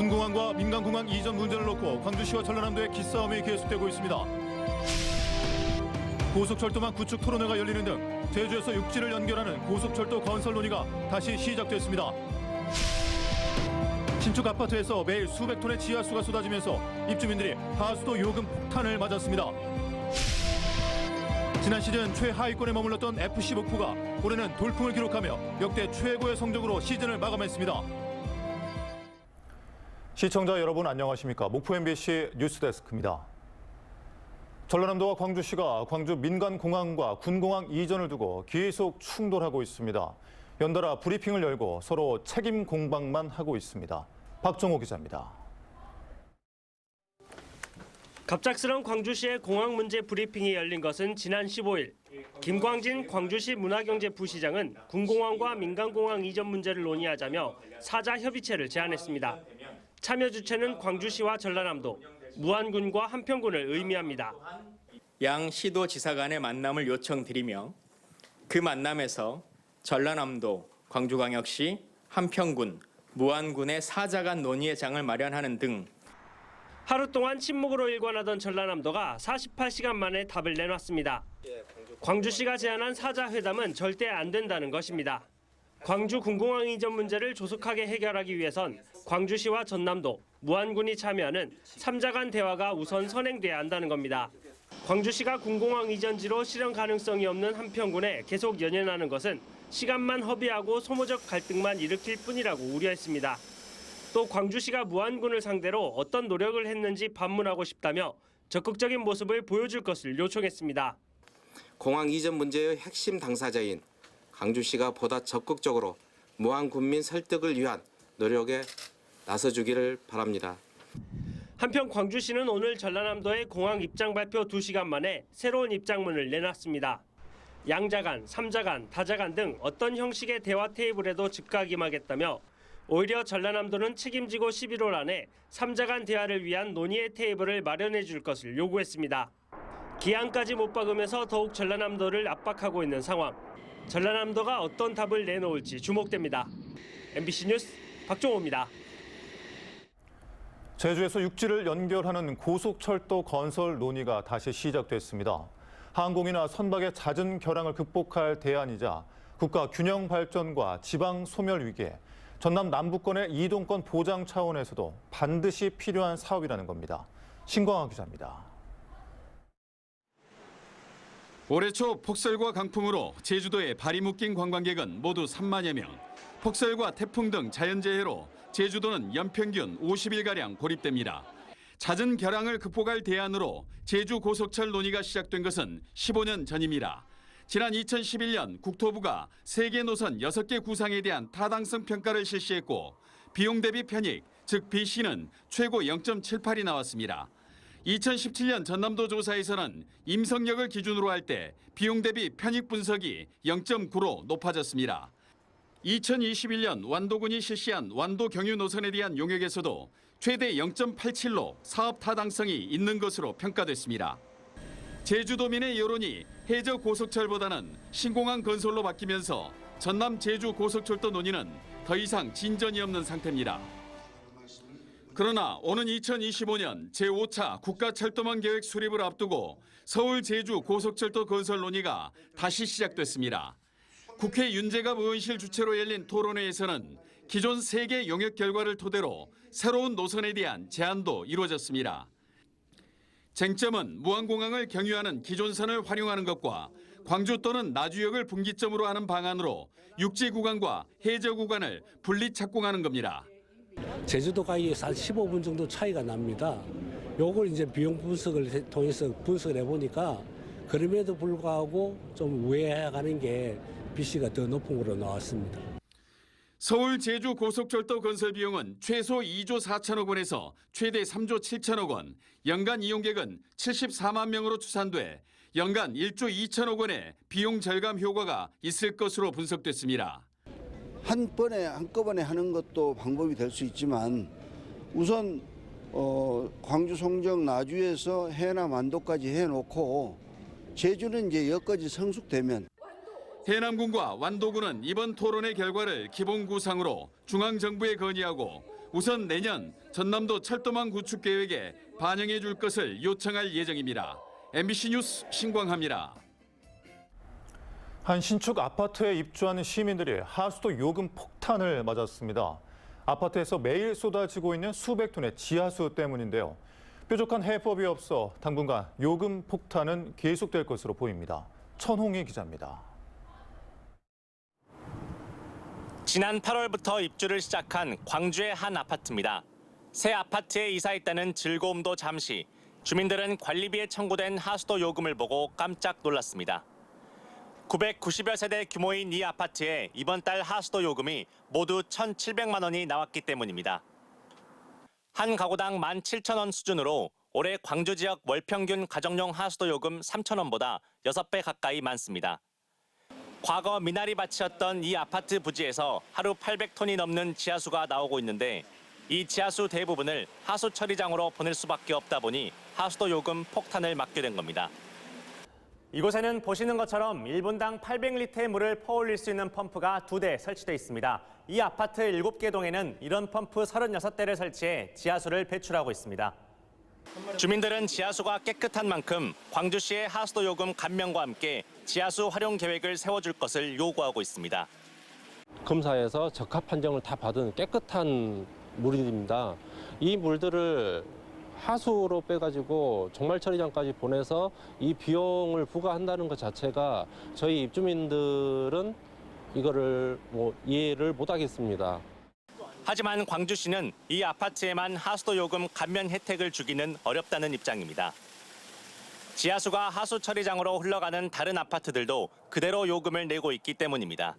군공항과 민간공항 이전 문제를 놓고 광주시와 전라남도의 기싸움이 계속되고 있습니다. 고속철도망 구축 토론회가 열리는 등 제주에서 육지를 연결하는 고속철도 건설 논의가 다시 시작됐습니다. 신축 아파트에서 매일 수백 톤의 지하수가 쏟아지면서 입주민들이 하수도 요금 폭탄을 맞았습니다. 지난 시즌 최하위권에 머물렀던 FC 목포가 올해는 돌풍을 기록하며 역대 최고의 성적으로 시즌을 마감했습니다. 시청자 여러분 안녕하십니까? 목포 MBC 뉴스데스크입니다. 전라남도와 광주시가 광주 민간공항과 군공항 이전을 두고 계속 충돌하고 있습니다. 연달아 브리핑을 열고 서로 책임 공방만 하고 있습니다. 박정호 기자입니다. 갑작스런 광주시의 공항 문제 브리핑이 열린 것은 지난 15일. 김광진 광주시 문화경제 부시장은 군공항과 민간공항 이전 문제를 논의하자며 사자 협의체를 제안했습니다. 참여 주체는 광주시와 전라남도, 무안군과 한평군을 의미합니다. 양 시도지사 간의 만남을 요청드리며 그 만남에서 전라남도, 광주광역시, 한평군, 무안군의 사자 간 논의의 장을 마련하는 등 하루 동안 침묵으로 일관하던 전라남도가 48시간 만에 답을 내놨습니다. 광주시가 제안한 사자 회담은 절대 안 된다는 것입니다. 광주 군공항 이전 문제를 조속하게 해결하기 위해선 광주시와 전남도, 무안군이 참여하는 3자 간 대화가 우선 선행돼야 한다는 겁니다. 광주시가 군공항 이전지로 실현 가능성이 없는 한평군에 계속 연연하는 것은 시간만 허비하고 소모적 갈등만 일으킬 뿐이라고 우려했습니다. 또 광주시가 무안군을 상대로 어떤 노력을 했는지 반문하고 싶다며 적극적인 모습을 보여줄 것을 요청했습니다. 공항 이전 문제의 핵심 당사자인 광주시가 보다 적극적으로 무한 군민 설득을 위한 노력에 나서주기를 바랍니다. 한편 광주시는 오늘 전라남도의 공항 입장 발표 2시간 만에 새로운 입장문을 내놨습니다. 양자간, 삼자간, 다자간 등 어떤 형식의 대화 테이블에도 즉각 임하겠다며 오히려 전라남도는 책임지고 11월 안에 삼자간 대화를 위한 논의의 테이블을 마련해 줄 것을 요구했습니다. 기한까지 못 박으면서 더욱 전라남도를 압박하고 있는 상황. 전라남도가 어떤 답을 내놓을지 주목됩니다. MBC 뉴스 박종호입니다. 제주에서 육지를 연결하는 고속철도 건설 논의가 다시 시작됐습니다. 항공이나 선박의 잦은 결항을 극복할 대안이자 국가 균형 발전과 지방 소멸 위기에 전남 남부권의 이동권 보장 차원에서도 반드시 필요한 사업이라는 겁니다. 신광화 기자입니다. 올해 초 폭설과 강풍으로 제주도에 발이 묶인 관광객은 모두 3만여 명. 폭설과 태풍 등 자연재해로 제주도는 연평균 50일가량 고립됩니다. 잦은 결항을 극복할 대안으로 제주 고속철 논의가 시작된 것은 15년 전입니다. 지난 2011년 국토부가 세계 노선 6개 구상에 대한 타당성 평가를 실시했고 비용 대비 편익, 즉 BC는 최고 0.78이 나왔습니다. 2017년 전남도 조사에서는 임성역을 기준으로 할 때 비용 대비 편익 분석이 0.9로 높아졌습니다. 2021년 완도군이 실시한 완도 경유 노선에 대한 용역에서도 최대 0.87로 사업 타당성이 있는 것으로 평가됐습니다. 제주도민의 여론이 해저 고속철보다는 신공항 건설로 바뀌면서 전남 제주 고속철도 논의는 더 이상 진전이 없는 상태입니다. 그러나 오는 2025년 제5차 국가철도망 계획 수립을 앞두고 서울 제주 고속철도 건설 논의가 다시 시작됐습니다. 국회 윤재갑 의원실 주최로 열린 토론회에서는 기존 3개 용역 결과를 토대로 새로운 노선에 대한 제안도 이루어졌습니다. 쟁점은 무안공항을 경유하는 기존선을 활용하는 것과 광주 또는 나주역을 분기점으로 하는 방안으로 육지 구간과 해저 구간을 분리 착공하는 겁니다. 제주도가 이에서 한 15분 정도 차이가 납니다. 요걸 이제 비용 분석을 통해서 분석을 해보니까 그럼에도 불구하고 좀 우회해가는 게 BC가 더 높은 걸로 나왔습니다. 서울 제주 고속철도 건설 비용은 최소 2조 4천억 원에서 최대 3조 7천억 원, 연간 이용객은 74만 명으로 추산돼 연간 1조 2천억 원의 비용 절감 효과가 있을 것으로 분석됐습니다. 한 번에 한꺼번에 하는 것도 방법이 될 수 있지만 우선 어, 광주 송정 나주에서 해나 만도까지 해놓고 제주는 이제 여기까지 성숙되면 해남군과 완도군은 이번 토론의 결과를 기본 구상으로 중앙정부에 건의하고 우선 내년 전남도 철도망 구축 계획에 반영해 줄 것을 요청할 예정입니다. MBC 뉴스 신광합니다. 한 신축 아파트에 입주하는 시민들이 하수도 요금 폭탄을 맞았습니다. 아파트에서 매일 쏟아지고 있는 수백 톤의 지하수 때문인데요. 뾰족한 해법이 없어 당분간 요금 폭탄은 계속될 것으로 보입니다. 천홍희 기자입니다. 지난 8월부터 입주를 시작한 광주의 한 아파트입니다. 새 아파트에 이사했다는 즐거움도 잠시 주민들은 관리비에 청구된 하수도 요금을 보고 깜짝 놀랐습니다. 990여 세대 규모인 이 아파트에 이번 달 하수도 요금이 모두 1,700만 원이 나왔기 때문입니다. 한 가구당 17,000원 수준으로 올해 광주 지역 월 평균 가정용 하수도 요금 3,000원보다 6배 가까이 많습니다. 과거 미나리 밭이었던 이 아파트 부지에서 하루 800톤이 넘는 지하수가 나오고 있는데 이 지하수 대부분을 하수 처리장으로 보낼 수밖에 없다 보니 하수도 요금 폭탄을 맞게 된 겁니다. 이곳에는 보시는 것처럼 1분당 800리터의 물을 퍼올릴 수 있는 펌프가 두 대 설치돼 있습니다. 이 아파트 7개 동에는 이런 펌프 36대를 설치해 지하수를 배출하고 있습니다. 주민들은 지하수가 깨끗한 만큼 광주시의 하수도 요금 감면과 함께 지하수 활용 계획을 세워줄 것을 요구하고 있습니다. 검사에서 적합 판정을 다 받은 깨끗한 물입니다. 이 물들을 하수로 빼가지고 종말 처리장까지 보내서 이 비용을 부과한다는 것 자체가 저희 입주민들은 이거를 뭐 이해를 못하겠습니다. 하지만 광주시는 이 아파트에만 하수도 요금 감면 혜택을 주기는 어렵다는 입장입니다. 지하수가 하수 처리장으로 흘러가는 다른 아파트들도 그대로 요금을 내고 있기 때문입니다.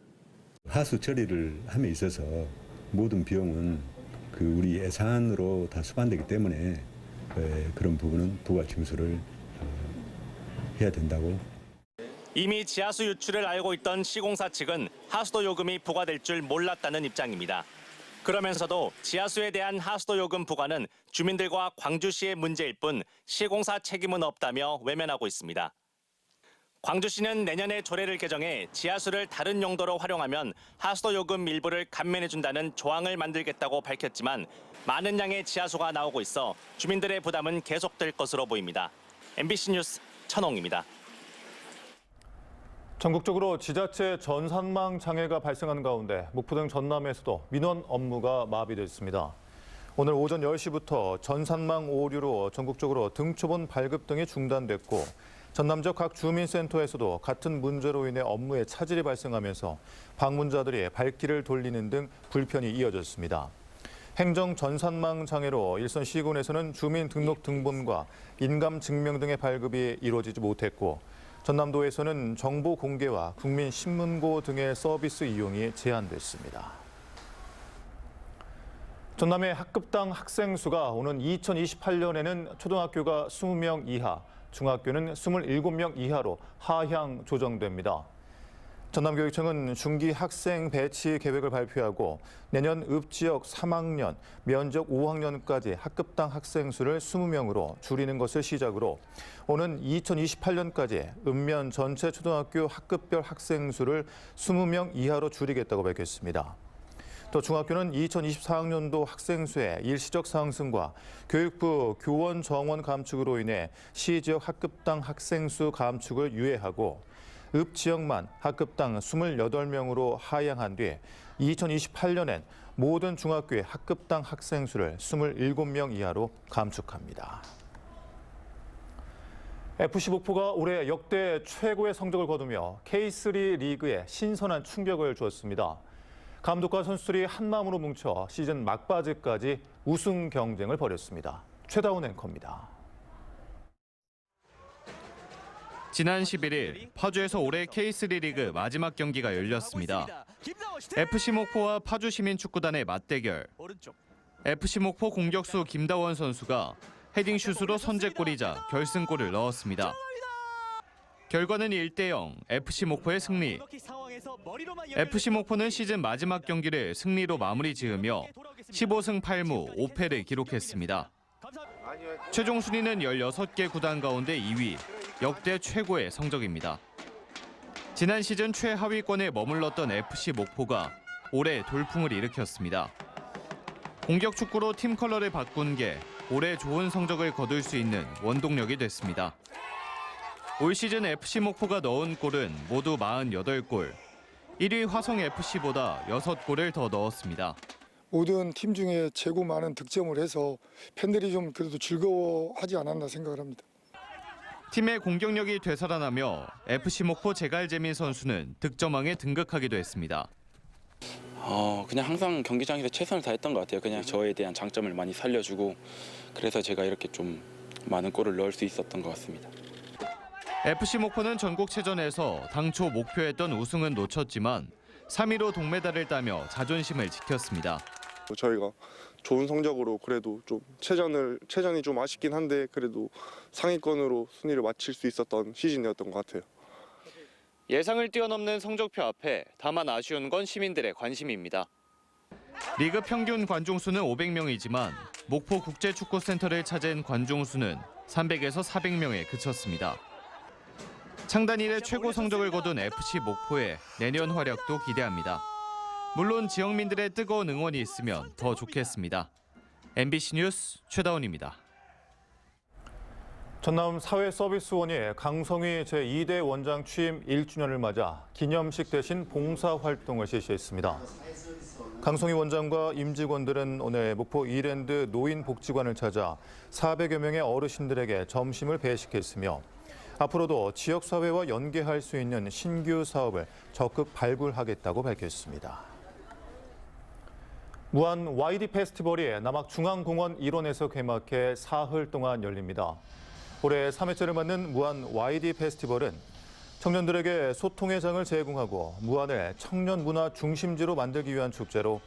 하수 처리를 함에 있어서 모든 비용은 그 우리 예산으로 다 수반되기 때문에 에, 그런 부분은 부가 징수를 어, 해야 된다고 이미 지하수 유출을 알고 있던 시공사 측은 하수도 요금이 부과될 줄 몰랐다는 입장입니다. 그러면서도 지하수에 대한 하수도 요금 부과는 주민들과 광주시의 문제일 뿐 시공사 책임은 없다며 외면하고 있습니다. 광주시는 내년에 조례를 개정해 지하수를 다른 용도로 활용하면 하수도 요금 일부를 감면해준다는 조항을 만들겠다고 밝혔지만 많은 양의 지하수가 나오고 있어 주민들의 부담은 계속될 것으로 보입니다. MBC 뉴스 천홍입니다. 전국적으로 지자체 전산망 장애가 발생하는 가운데 목포 등 전남에서도 민원 업무가 마비됐습니다. 오늘 오전 10시부터 전산망 오류로 전국적으로 등초본 발급 등이 중단됐고 전남 지역 각 주민센터에서도 같은 문제로 인해 업무에 차질이 발생하면서 방문자들이 발길을 돌리는 등 불편이 이어졌습니다. 행정 전산망 장애로 일선 시군에서는 주민 등록 등본과 인감 증명 등의 발급이 이루어지지 못했고 전남도에서는 정보 공개와 국민 신문고 등의 서비스 이용이 제한됐습니다. 전남의 학급당 학생 수가 오는 2028년에는 초등학교가 20명 이하, 중학교는 27명 이하로 하향 조정됩니다. 전남교육청은 중기 학생 배치 계획을 발표하고 내년 읍 지역 3학년, 면적 5학년까지 학급당 학생 수를 20명으로 줄이는 것을 시작으로 오는 2028년까지 읍면 전체 초등학교 학급별 학생 수를 20명 이하로 줄이겠다고 밝혔습니다. 또 중학교는 2024학년도 학생 수의 일시적 상승과 교육부 교원 정원 감축으로 인해 시 지역 학급당 학생 수 감축을 유예하고 읍 지역만 학급당 28명으로 하향한 뒤 2028년엔 모든 중학교의 학급당 학생 수를 27명 이하로 감축합니다. FC 목포가 올해 역대 최고의 성적을 거두며 K3 리그에 신선한 충격을 주었습니다. 감독과 선수들이 한마음으로 뭉쳐 시즌 막바지까지 우승 경쟁을 벌였습니다. 최다운 앵커입니다. 지난 11일 파주에서 올해 K3 리그 마지막 경기가 열렸습니다. FC 목포와 파주 시민축구단의 맞대결. FC 목포 공격수 김다원 선수가 헤딩 슛으로 선제골이자 결승골을 넣었습니다. 결과는 1대 0, FC 목포의 승리. FC 목포는 시즌 마지막 경기를 승리로 마무리 지으며 15승 8무 5패를 기록했습니다. 최종 순위는 16개 구단 가운데 2위, 역대 최고의 성적입니다. 지난 시즌 최하위권에 머물렀던 FC 목포가 올해 돌풍을 일으켰습니다. 공격 축구로 팀 컬러를 바꾼 게 올해 좋은 성적을 거둘 수 있는 원동력이 됐습니다. 올 시즌 FC 목포가 넣은 골은 모두 48골. 1위 화성 FC보다 6골을 더 넣었습니다. 모든 팀 중에 최고 많은 득점을 해서 팬들이 좀 그래도 즐거워하지 않았나 생각을 합니다. 팀의 공격력이 되살아나며 FC 목포 제갈재민 선수는 득점왕에 등극하기도 했습니다. 어, 그냥 항상 경기장에서 최선을 다했던 것 같아요. 그냥 저에 대한 장점을 많이 살려주고 그래서 제가 이렇게 좀 많은 골을 넣을 수 있었던 것 같습니다. FC 목포는 전국체전에서 당초 목표했던 우승은 놓쳤지만 3위로 동메달을 따며 자존심을 지켰습니다. 저희가 좋은 성적으로 그래도 좀 체전을 체전이 좀 아쉽긴 한데 그래도 상위권으로 순위를 마칠 수 있었던 시즌이었던 것 같아요. 예상을 뛰어넘는 성적표 앞에 다만 아쉬운 건 시민들의 관심입니다. 리그 평균 관중 수는 500명이지만 목포 국제축구센터를 찾은 관중 수는 300에서 400명에 그쳤습니다. 창단 이래 최고 성적을 거둔 FC 목포의 내년 활약도 기대합니다. 물론 지역민들의 뜨거운 응원이 있으면 더 좋겠습니다. MBC 뉴스 최다운입니다. 전남 사회서비스원이 강성위 제2대 원장 취임 1주년을 맞아 기념식 대신 봉사활동을 실시했습니다. 강성희 원장과 임직원들은 오늘 목포 이랜드 노인복지관을 찾아 400여 명의 어르신들에게 점심을 배식했으며 앞으로도 지역사회와 연계할 수 있는 신규 사업을 적극 발굴하겠다고 밝혔습니다. 무한 YD 페스티벌이 남학중앙공원 일원에서 개막해 사흘 동안 열립니다. 올해 3회째를 맞는 무한 YD 페스티벌은 청년들에게 소통의 장을 제공하고 무안을 청년 문화 중심지로 만들기 위한 축제로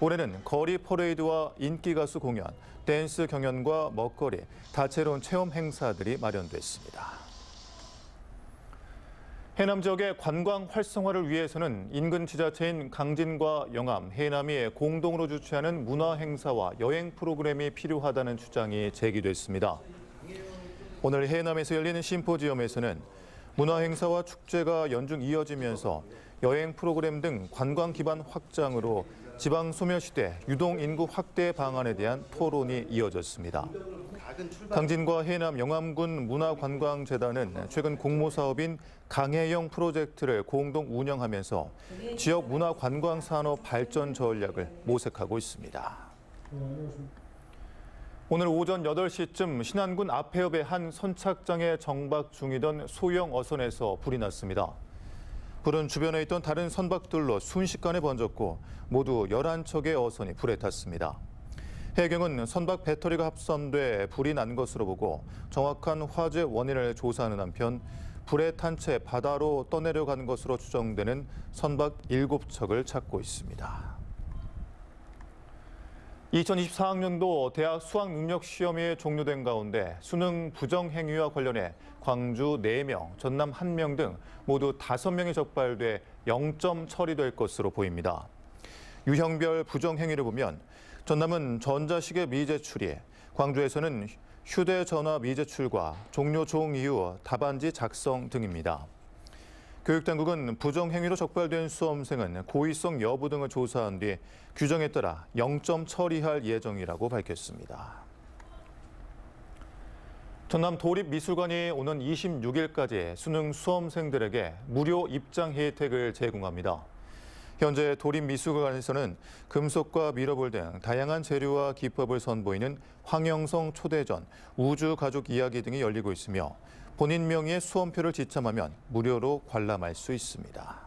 올해는 거리 퍼레이드와 인기 가수 공연, 댄스 경연과 먹거리, 다채로운 체험 행사들이 마련됐습니다. 해남 지역의 관광 활성화를 위해서는 인근 지자체인 강진과 영암, 해남이 공동으로 주최하는 문화 행사와 여행 프로그램이 필요하다는 주장이 제기됐습니다. 오늘 해남에서 열리는 심포지엄에서는 문화 행사와 축제가 연중 이어지면서 여행 프로그램 등 관광 기반 확장으로 지방 소멸시대 유동 인구 확대 방안에 대한 토론이 이어졌습니다. 강진과 해남 영암군 문화관광재단은 최근 공모 사업인 강해영 프로젝트를 공동 운영하면서 지역 문화관광 산업 발전 전략을 모색하고 있습니다. 오늘 오전 8시쯤 신안군 앞해협의 한 선착장에 정박 중이던 소형 어선에서 불이 났습니다. 불은 주변에 있던 다른 선박들로 순식간에 번졌고 모두 11척의 어선이 불에 탔습니다. 해경은 선박 배터리가 합선돼 불이 난 것으로 보고 정확한 화재 원인을 조사하는 한편 불에 탄 채 바다로 떠내려간 것으로 추정되는 선박 7척을 찾고 있습니다. 2024학년도 대학 수학 능력 시험이 종료된 가운데 수능 부정 행위와 관련해 광주 4명, 전남 1명 등 모두 5명이 적발돼 0점 처리될 것으로 보입니다. 유형별 부정 행위를 보면 전남은 전자시계 미제출이, 광주에서는 휴대전화 미제출과 종료 종 이후 답안지 작성 등입니다. 교육당국은 부정행위로 적발된 수험생은 고의성 여부 등을 조사한 뒤 규정에 따라 0점 처리할 예정이라고 밝혔습니다. 전남 도립미술관이 오는 26일까지 수능 수험생들에게 무료 입장 혜택을 제공합니다. 현재 도립미술관에서는 금속과 미러볼 등 다양한 재료와 기법을 선보이는 황영성 초대전, 우주가족 이야기 등이 열리고 있으며 본인 명의의 수험표를 지참하면 무료로 관람할 수 있습니다.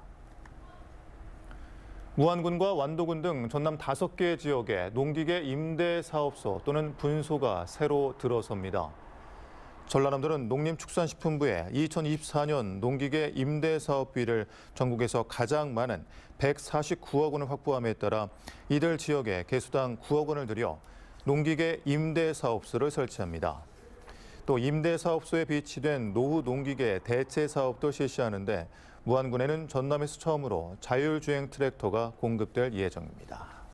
무안군과 완도군 등 전남 다섯 개 지역에 농기계 임대 사업소 또는 분소가 새로 들어섭니다. 전라남도는 농림축산식품부에 2024년 농기계 임대 사업비를 전국에서 가장 많은 149억 원을 확보함에 따라 이들 지역에 개수당 9억 원을 들여 농기계 임대 사업소를 설치합니다. 또 임대 사업소에 비치된 노후 농기계 대체 사업도 실시하는데 무안군에는 전남에서 처음으로 자율주행 트랙터가 공급될 예정입니다.